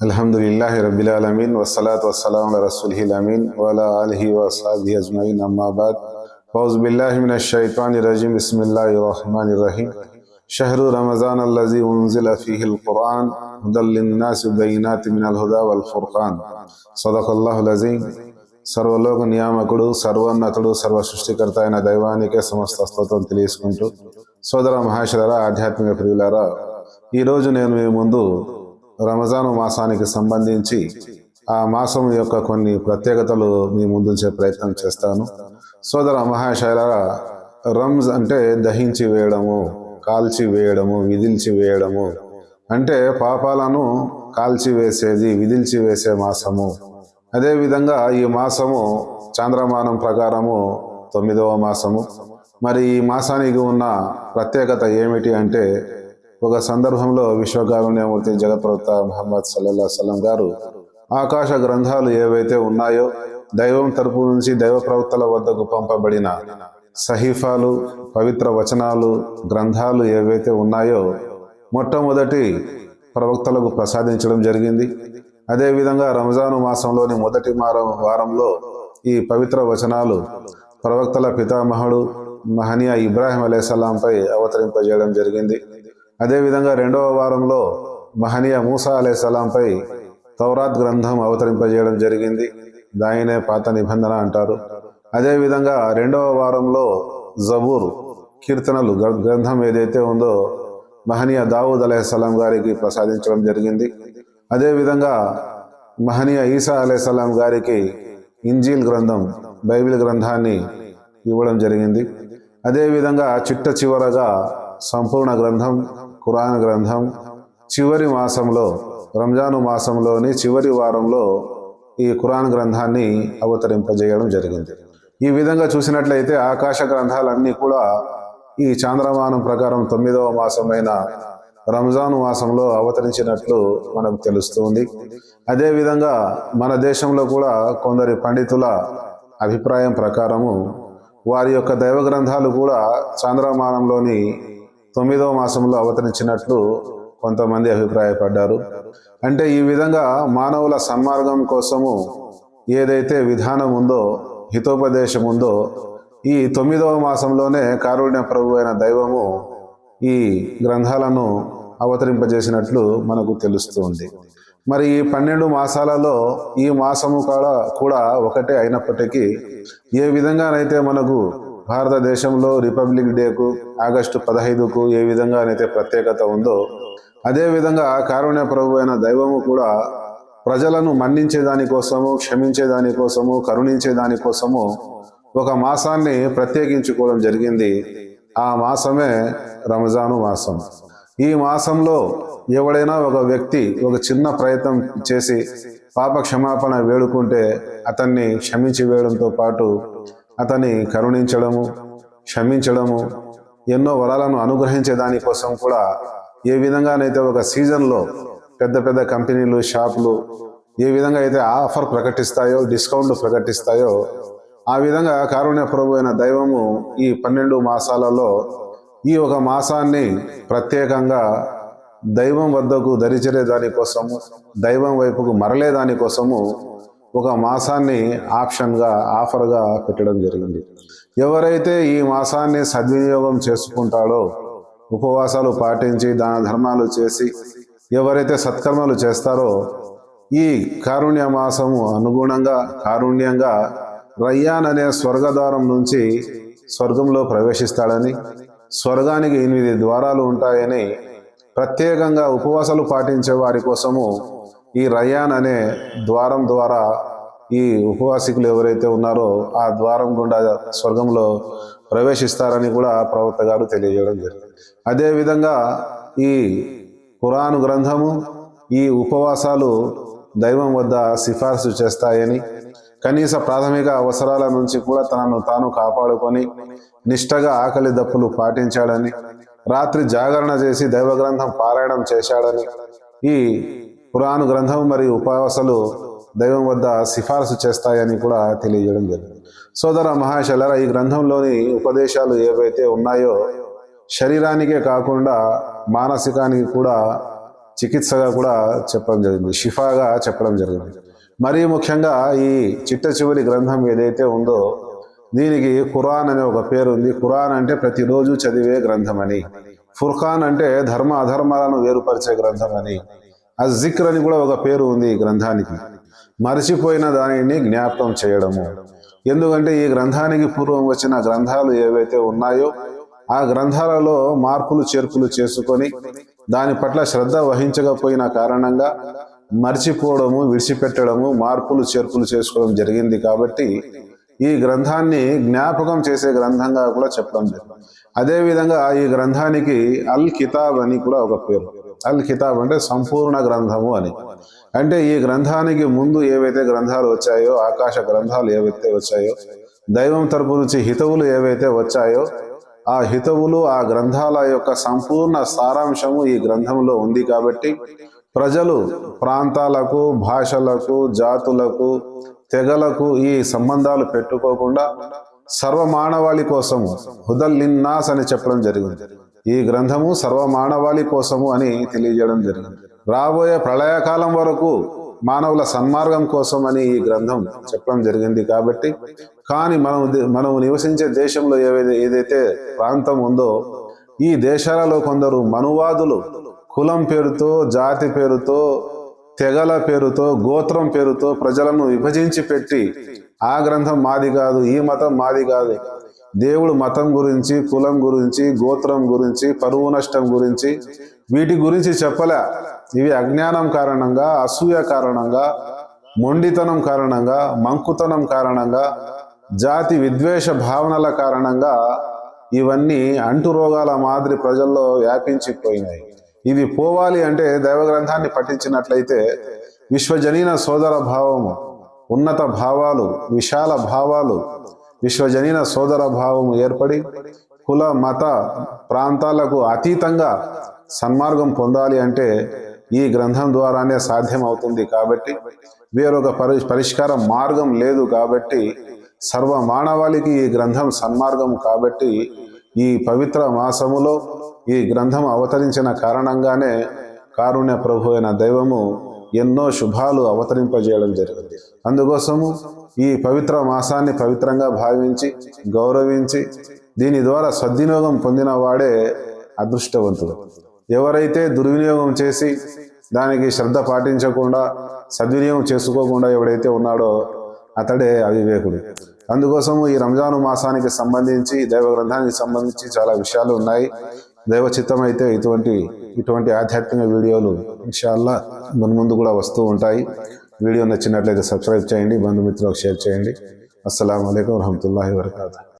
الحمد لله رب العالمين والصلاة والسلام على رسوله الأمين وعلى آله وأصحابه أجمعين أما بعد أعوذ بالله من الشيطان الرجيم بسم الله الرحمن الرحيم شهر رمضان الذي أنزل فيه القرآن هدى للناس بينات من الهدى والفرقان صدق الله العظيم సర్వలోక నియామకుడు సర్వోన్నతుడు సర్వ సృష్టికర్త అయిన దైవానికే సమస్త స్తోత్రం తెలియసుకుంటూ సోదర మహేశ్వర ఆధ్యాత్మిక ప్రియులారా ఈరోజు నేను మీ ముందు రమజాను మాసానికి సంబంధించి ఆ మాసం యొక్క కొన్ని ప్రత్యేకతలు మీ ముందుంచే ప్రయత్నం చేస్తాను. సోదర మహాశైల రంజ్ అంటే దహించి వేయడము కాల్చి వేయడము విధిల్చి వేయడము అంటే పాపాలను కాల్చి వేసేది విధిల్చి వేసే మాసము. అదేవిధంగా ఈ మాసము చాంద్రమానం ప్రకారము తొమ్మిదవ మాసము. మరి ఈ మాసానికి ఉన్న ప్రత్యేకత ఏమిటి అంటే ఒక సందర్భంలో విశ్వకారుణ్యమూర్తి జగత్ప్రవక్త మహమ్మద్ సల్లల్లా సలం గారు ఆకాశ గ్రంథాలు ఏవైతే ఉన్నాయో దైవం తరపు నుంచి దైవ ప్రవక్తల వద్దకు పంపబడిన సహీఫాలు పవిత్ర వచనాలు గ్రంథాలు ఏవైతే ఉన్నాయో మొట్టమొదటి ప్రవక్తలకు ప్రసాదించడం జరిగింది. అదేవిధంగా రంజాను మాసంలోని మొదటి వారం వారంలో ఈ పవిత్ర వచనాలు ప్రవక్తల పితామహుడు మహనీయ ఇబ్రాహిం అలైహిస్సలాంపై అవతరింపజేయడం జరిగింది. అదేవిధంగా రెండవ వారంలో మహనీయ మూసా అలైహిస్సలాంపై తౌరాత్ గ్రంథం అవతరింపజేయడం జరిగింది. దానినే పాత నిబంధన అంటారు. అదేవిధంగా రెండవ వారంలో జబూర్ కీర్తనలు గ్రంథం ఏదైతే ఉందో మహనీయ దావూద్ అలైహిస్సలాం గారికి ప్రసాదించడం జరిగింది. అదేవిధంగా మహనీయ ఈసా అలైహిస్సలాం గారికి ఇంజీల్ గ్రంథం బైబిల్ గ్రంథాన్ని ఇవ్వడం జరిగింది. అదేవిధంగా చిట్ట చివరగా సంపూర్ణ గ్రంథం ఖురాన్ గ్రంథం చివరి మాసంలో రంజాను మాసంలోని చివరి వారంలో ఈ ఖురాన్ గ్రంథాన్ని అవతరింపజేయడం జరిగింది. ఈ విధంగా చూసినట్లయితే ఆకాశ గ్రంథాలన్నీ కూడా ఈ చాంద్రమానం ప్రకారం తొమ్మిదవ మాసమైన రంజాన్ మాసంలో అవతరించినట్లు మనకు తెలుస్తుంది. అదేవిధంగా మన దేశంలో కూడా కొందరి పండితుల అభిప్రాయం ప్రకారము వారి యొక్క దైవ గ్రంథాలు కూడా చాంద్రమానంలోని తొమ్మిదవ మాసంలో అవతరించినట్లు కొంతమంది అభిప్రాయపడ్డారు. అంటే ఈ విధంగా మానవుల సన్మార్గం కోసము ఏదైతే విధానం ఉందో హితోపదేశం ఉందో ఈ తొమ్మిదవ మాసంలోనే కారుణ్య ప్రభు అయిన దైవము ఈ గ్రంథాలను అవతరింపజేసినట్లు మనకు తెలుస్తుంది. మరి ఈ పన్నెండు మాసాలలో ఈ మాసము కూడా కూడా ఒకటే అయినప్పటికీ ఏ విధంగానైతే మనకు భారతదేశంలో రిపబ్లిక్ డేకు ఆగస్టు పదహైదుకు ఏ విధంగానైతే ప్రత్యేకత ఉందో అదే విధంగా కారుణ్య ప్రభు అయిన దైవము కూడా ప్రజలను మన్నించే దానికోసము క్షమించే దానికోసము కరుణించే దానికోసము ఒక మాసాన్ని ప్రత్యేకించుకోవడం జరిగింది. ఆ మాసమే రంజాను మాసం. ఈ మాసంలో ఎవడైనా ఒక వ్యక్తి ఒక చిన్న ప్రయత్నం చేసి పాప క్షమాపణ వేడుకుంటే అతన్ని క్షమించి వేయడంతో పాటు అతన్ని కరుణించడము క్షమించడము ఎన్నో వరాలను అనుగ్రహించే దానికోసం కూడా ఏ విధంగానైతే ఒక సీజన్లో పెద్ద పెద్ద కంపెనీలు షాపులు ఏ విధంగా అయితే ఆఫర్ ప్రకటిస్తాయో డిస్కౌంట్లు ప్రకటిస్తాయో ఆ విధంగా కారుణ్య ప్రభు అయిన దైవము ఈ పన్నెండు మాసాలలో ఈ ఒక మాసాన్ని ప్రత్యేకంగా దైవం వద్దకు దరిచరే దానికోసము దైవం వైపుకు మరలే దానికోసము ఒక మాసాన్ని ఆప్షన్గా ఆఫర్గా పెట్టడం జరిగింది. ఎవరైతే ఈ మాసాన్ని సద్వినియోగం చేసుకుంటాడో ఉపవాసాలు పాటించి దాన ధర్మాలు చేసి ఎవరైతే సత్కర్మలు చేస్తారో ఈ కారుణ్య మాసము అనుగుణంగా కారుణ్యంగా రయ్యాన్ అనే స్వర్గద్వారం నుంచి స్వర్గంలో ప్రవేశిస్తాడని స్వర్గానికి ఎనిమిది ద్వారాలు ఉంటాయని ప్రత్యేకంగా ఉపవాసాలు పాటించే వారి కోసము ఈ రయాన్ అనే ద్వారం ద్వారా ఈ ఉపవాసికులు ఎవరైతే ఉన్నారో ఆ ద్వారం గుండా స్వర్గంలో ప్రవేశిస్తారని కూడా ప్రవక్త గారు తెలియజేయడం జరిగింది. అదేవిధంగా ఈ ఖురాను గ్రంథము ఈ ఉపవాసాలు దైవం వద్ద సిఫార్సు చేస్తాయని కనీస ప్రాథమిక అవసరాల నుంచి కూడా తనను తాను కాపాడుకొని నిష్టగా ఆకలి దప్పులు పాటించాడని రాత్రి జాగరణ చేసి దైవ గ్రంథం పారాయణం చేశాడని ఈ ఖురాను గ్రంథం మరియు ఉపవాసాలు దైవం వద్ద సిఫారసు చేస్తాయని కూడా తెలియజేయడం జరిగింది. సోదర మహాశలర ఈ గ్రంథంలోని ఉపదేశాలు ఏవైతే ఉన్నాయో శరీరానికే కాకుండా మానసికానికి కూడా చికిత్సగా కూడా చెప్పడం జరిగింది షిఫాగా చెప్పడం జరిగింది. మరీ ముఖ్యంగా ఈ చిట్ట చివరి గ్రంథం ఏదైతే ఉందో దీనికి ఖురాన్ అనే ఒక పేరు ఉంది. ఖురాన్ అంటే ప్రతిరోజు చదివే గ్రంథం అని ఫుర్ఖాన్ అంటే ధర్మ అధర్మాలను వేరుపరిచే గ్రంథం అని అజిక్ర్ అని కూడా ఒక పేరు ఉంది ఈ గ్రంథానికి. మరచిపోయిన దానిని జ్ఞాపకం చేయడము. ఎందుకంటే ఈ గ్రంథానికి పూర్వం వచ్చిన గ్రంథాలు ఏవైతే ఉన్నాయో ఆ గ్రంథాలలో మార్పులు చేర్పులు చేసుకొని దాని పట్ల శ్రద్ధ వహించకపోయిన కారణంగా మర్చిపోవడము విడిచిపెట్టడము మార్పులు చేర్పులు చేసుకోవడం జరిగింది కాబట్టి ఈ గ్రంథాన్ని జ్ఞాపకం చేసే గ్రంథంగా కూడా చెప్పడం జరిగింది. అదేవిధంగా ఈ గ్రంథానికి అల్ కితాబ్ అని కూడా ఒక పేరు. అల్ కితాబ్ అంటే సంపూర్ణ గ్రంథము అని. అంటే ఈ గ్రంథానికి ముందు ఏవైతే గ్రంథాలు వచ్చాయో ఆకాశ గ్రంథాలు ఏవైతే వచ్చాయో దైవం తరపు నుంచి హితవులు ఏవైతే వచ్చాయో ఆ హితవులు ఆ గ్రంథాల యొక్క సంపూర్ణ సారాంశము ఈ గ్రంథంలో ఉంది కాబట్టి ప్రజలు ప్రాంతాలకు భాషలకు జాతులకు తెగలకు ఈ సంబంధాలు పెట్టుకోకుండా సర్వమానవాళి కోసము హుదల్ లిన్నాస్ అని చెప్పడం జరిగింది. ఈ గ్రంథము సర్వ మానవాళి కోసము అని తెలియజేయడం జరిగింది. రాబోయే ప్రళయకాలం వరకు మానవుల సన్మార్గం కోసం అని ఈ గ్రంథం చెప్పడం జరిగింది కాబట్టి కానీ మనం మనం నివసించే దేశంలో ఏవైతే ఏదైతే ప్రాంతం ఉందో ఈ దేశాలలో కొందరు మనువాదులు కులం పేరుతో జాతి పేరుతో తెగల పేరుతో గోత్రం పేరుతో ప్రజలను విభజించి పెట్టి ఆ గ్రంథం మాది కాదు ఈ మతం మాది కాదు దేవుడు మతం గురించి కులం గురించి గోత్రం గురించి పరువు నష్టం గురించి వీటి గురించి చెప్పలే. ఇవి అజ్ఞానం కారణంగా అసూయ కారణంగా మొండితనం కారణంగా మంకుతనం కారణంగా జాతి విద్వేష భావనల కారణంగా ఇవన్నీ అంటు రోగాల మాదిరి ప్రజల్లో వ్యాపించిపోయినాయి. ఇవి పోవాలి అంటే దైవ గ్రంథాన్ని పఠించినట్లయితే విశ్వజనీన సోదర భావము ఉన్నత భావాలు విశాల భావాలు విశ్వజనీన సోదర భావము ఏర్పడి కుల మత ప్రాంతాలకు అతీతంగా సన్మార్గం పొందాలి అంటే ఈ గ్రంథం ద్వారానే సాధ్యం అవుతుంది కాబట్టి వేరొక పరి పరిష్కార మార్గం లేదు కాబట్టి సర్వ మానవాళికి ఈ గ్రంథం సన్మార్గం కాబట్టి ఈ పవిత్ర మాసములో ఈ గ్రంథం అవతరించిన కారణంగానే కారుణ్య ప్రభు అయిన దైవము ఎన్నో శుభాలు అవతరింపజేయడం జరిగింది. అందుకోసము ఈ పవిత్ర మాసాన్ని పవిత్రంగా భావించి గౌరవించి దీని ద్వారా సద్వినియోగం పొందిన వాడే అదృష్టవంతుడు. ఎవరైతే దుర్వినియోగం చేసి దానికి శ్రద్ధ పాటించకుండా సద్వినియోగం చేసుకోకుండా ఎవడైతే ఉన్నాడో అతడే అవివేకుడు. అందుకోసము ఈ రంజాను మాసానికి సంబంధించి దైవ గ్రంథానికి సంబంధించి చాలా విషయాలు ఉన్నాయి. దైవ చిత్తం అయితే ఇటువంటి ఇటువంటి ఆధ్యాత్మిక వీడియోలు ఇన్షాల్లా మన ముందు కూడా వస్తూ ఉంటాయి. వీడియో నచ్చినట్లయితే సబ్స్క్రైబ్ చేయండి బంధుమిత్రులకు షేర్ చేయండి. అస్సలం అయికం వరహమూల వరకాతూ